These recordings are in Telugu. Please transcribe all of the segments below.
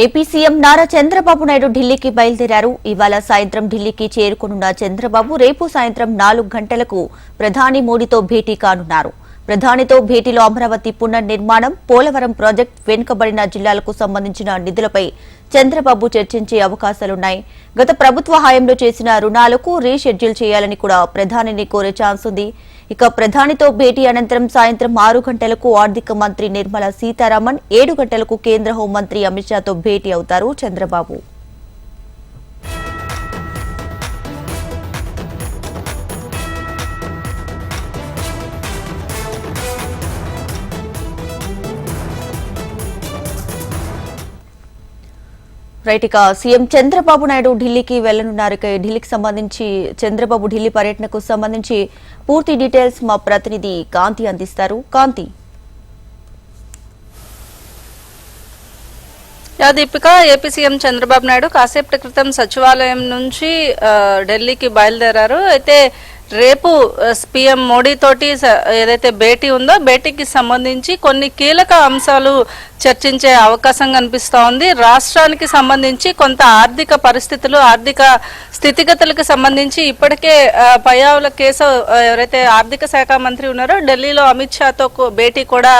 ఏపీ సీఎం నారా చంద్రబాబు నాయుడు ఢిల్లీకి బయలుదేరారు. ఇవాళ సాయంత్రం ఢిల్లీకి చేరుకునున్న చంద్రబాబు రేపు సాయంత్రం నాలుగు గంటలకు ప్రధాని మోడీతో భేటీ కానున్నారు. ప్రధానితో భేటీలో అమరావతి పునర్నిర్మాణం పోలవరం ప్రాజెక్ట్ వెనుకబడిన జిల్లాలకు సంబంధించిన నిధులపై చంద్రబాబు చర్చించే అవకాశాలున్నాయి. గత ప్రభుత్వ హయాంలో చేసిన రుణాలకు రీషెడ్యూల్ చేయాలని కూడా ప్రధానిని కోరే ఛాన్స్ ఉంది. ఇక ప్రధానితో భేటీ అనంతరం సాయంత్రం ఆరు గంటలకు ఆర్థిక మంత్రి నిర్మలా సీతారామన్ ఏడు గంటలకు కేంద్ర హోంమంత్రి అమిత్ షాతో భేటీ అవుతారు చంద్రబాబు. రైట్ ఇక సీఎం చంద్రబాబు నాయుడు ఢిల్లీకి వెళ్ళనున్నారు ఇక ఢిల్లీకి సంబంధించి చంద్రబాబు ఢిల్లీ పర్యటనకు సంబంధించి పూర్తి డీటెయిల్స్ మా ప్రతినిధి కాంతి అందిస్తారు. Kanthi. Yeah Deepika AP CM Chandrababu Naidu కాసేపటి క్రితం సచివాలయం నుంచి ఢిల్లీకి బయలుదేరారు. అయితే రేపు పిఎం మోడీ తోటి ఏదైతే భేటీ ఉందో భేటీకి సంబంధించి కొన్ని కీలక అంశాలు చర్చించే అవకాశం కనిపిస్తూ ఉంది రాష్ట్రానికి సంబంధించి కొంత ఆర్థిక పరిస్థితులు ఆర్థిక స్థితిగతులకు సంబంధించి ఇప్పటికే పయావుల పయ్యావుల కేశవ్ ఎవరైతే ఆర్థిక శాఖ మంత్రి ఉన్నారో ఢిల్లీలో అమిత్ షాతో భేటీ కూడా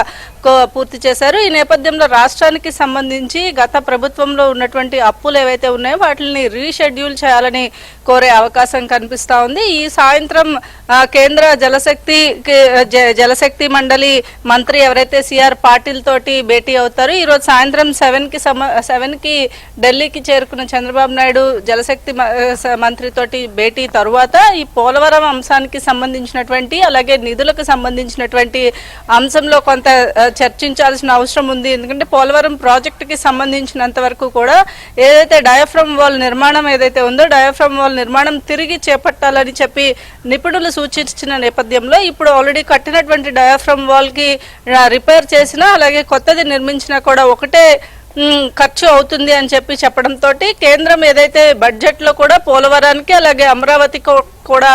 కో- పూర్తి చేశారు. ఈ నేపథ్యంలో రాష్ట్రానికి సంబంధించి గత ప్రభుత్వంలో ఉన్నటువంటి అప్పులు ఏవైతే ఉన్నాయో వాటిని రీషెడ్యూల్ చేయాలని కోరే అవకాశం కనిపిస్తూ ఉంది ఈ సాయంత్రం కేంద్ర జలశక్తి జ- జలశక్తి మండలి మంత్రి ఎవరైతే సిఆర్ పాటిల్ తోటి భేటీ అవుతారు ఈ రోజు సాయంత్రం సెవెన్కి సెవెన్కి ఢిల్లీకి చేరుకున్న చంద్రబాబు నాయుడు జలశక్తి మ- మంత్రి తోటి భేటీ తరువాత ఈ పోలవరం అంశానికి సంబంధించినటువంటి అలాగే నిధులకు సంబంధించినటువంటి అంశంలో కొంత చర్చించాల్సిన అవసరం ఉంది. ఎందుకంటే పోలవరం ప్రాజెక్టుకి సంబంధించినంత వరకు కూడా ఏదైతే డయాఫ్రమ్ వాల్ నిర్మాణం ఏదైతే ఉందో డయాఫ్రమ్ వాల్ నిర్మాణం తిరిగి చేపట్టాలని చెప్పి నిపుణులు సూచించిన నేపథ్యంలో ఇప్పుడు ఆల్రెడీ కట్టినటువంటి డయాఫ్రమ్ వాల్కి రిపేర్ చేసినా అలాగే కొత్తది నిర్మించిన కూడా ఒకటే ఖర్చు అవుతుంది అని చెప్పి చెప్పడంతో కేంద్రం ఏదైతే బడ్జెట్లో కూడా పోలవరానికి అలాగే అమరావతి కూడా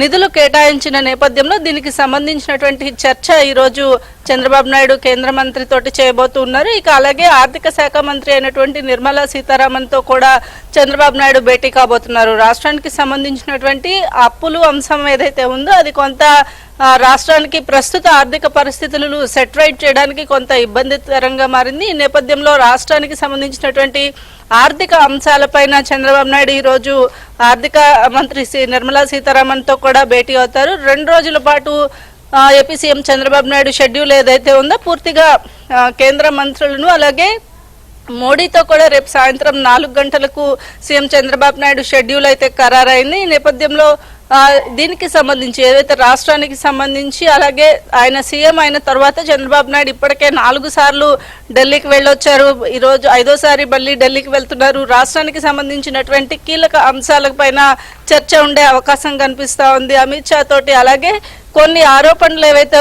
నిధులు కేటాయించిన నేపథ్యంలో దీనికి సంబంధించినటువంటి చర్చ ఈరోజు చంద్రబాబు నాయుడు కేంద్ర మంత్రి తోటి చేయబోతున్నారు. ఇక అలాగే ఆర్థిక శాఖ మంత్రి అయినటువంటి నిర్మలా సీతారామన్తో కూడా చంద్రబాబు నాయుడు భేటీ కాబోతున్నారు. రాష్ట్రానికి సంబంధించినటువంటి అప్పులు అంశం ఏదైతే ఉందో అది కొంత రాష్ట్రానికి ప్రస్తుత ఆర్థిక పరిస్థితులను సెటరైట్ చేయడానికి కొంత ఇబ్బందికరంగా మారింది. ఈ నేపథ్యంలో రాష్ట్రానికి సంబంధించినటువంటి ఆర్థిక అంశాలపైన చంద్రబాబు నాయుడు ఈ రోజు ఆర్థిక మంత్రి శ్రీ నిర్మలా సీతారామన్తో కూడా భేటీ అవుతారు. రెండు రోజుల పాటు AP CM Chandrababu Naidu schedule ఏదైతే ఉందో పూర్తిగా కేంద్ర మంత్రులను అలాగే మోడీతో కూడా రేపు సాయంత్రం నాలుగు గంటలకు సీఎం చంద్రబాబు నాయుడు షెడ్యూల్ అయితే ఖరారైంది. ఈ నేపథ్యంలో దీనికి సంబంధించి ఏదైతే రాష్ట్రానికి సంబంధించి అలాగే ఆయన సీఎం అయిన తర్వాత చంద్రబాబు నాయుడు ఇప్పటికే నాలుగు సార్లు ఢిల్లీకి వెళ్ళొచ్చారు. ఈరోజు ఐదోసారి మళ్ళీ ఢిల్లీకి వెళ్తున్నారు. రాష్ట్రానికి సంబంధించినటువంటి కీలక అంశాలపైన చర్చ ఉండే అవకాశం కనిపిస్తూ ఉంది అమిత్ షా తోటి. అలాగే కొన్ని ఆరోపణలు ఏవైతే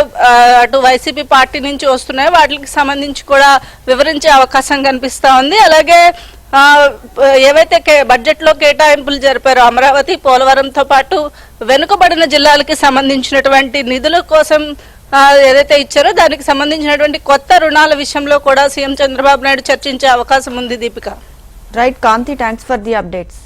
అటు వైసీపీ పార్టీ నుంచి వస్తున్నాయో వాటికి సంబంధించి కూడా వివరించే అవకాశం కనిపిస్తూ ఉంది. అలాగే ఏవైతే కే- బడ్జెట్లో కేటాయింపులు జరిపారో అమరావతి పోలవరంతో పాటు వెనుకబడిన జిల్లాలకి సంబంధించినటువంటి నిధుల కోసం ఏదైతే ఇచ్చారో దానికి సంబంధించినటువంటి కొత్త రుణాల విషయంలో కూడా సీఎం చంద్రబాబు నాయుడు చర్చించే అవకాశం ఉంది Deepika. Right Kanthi thanks for the updates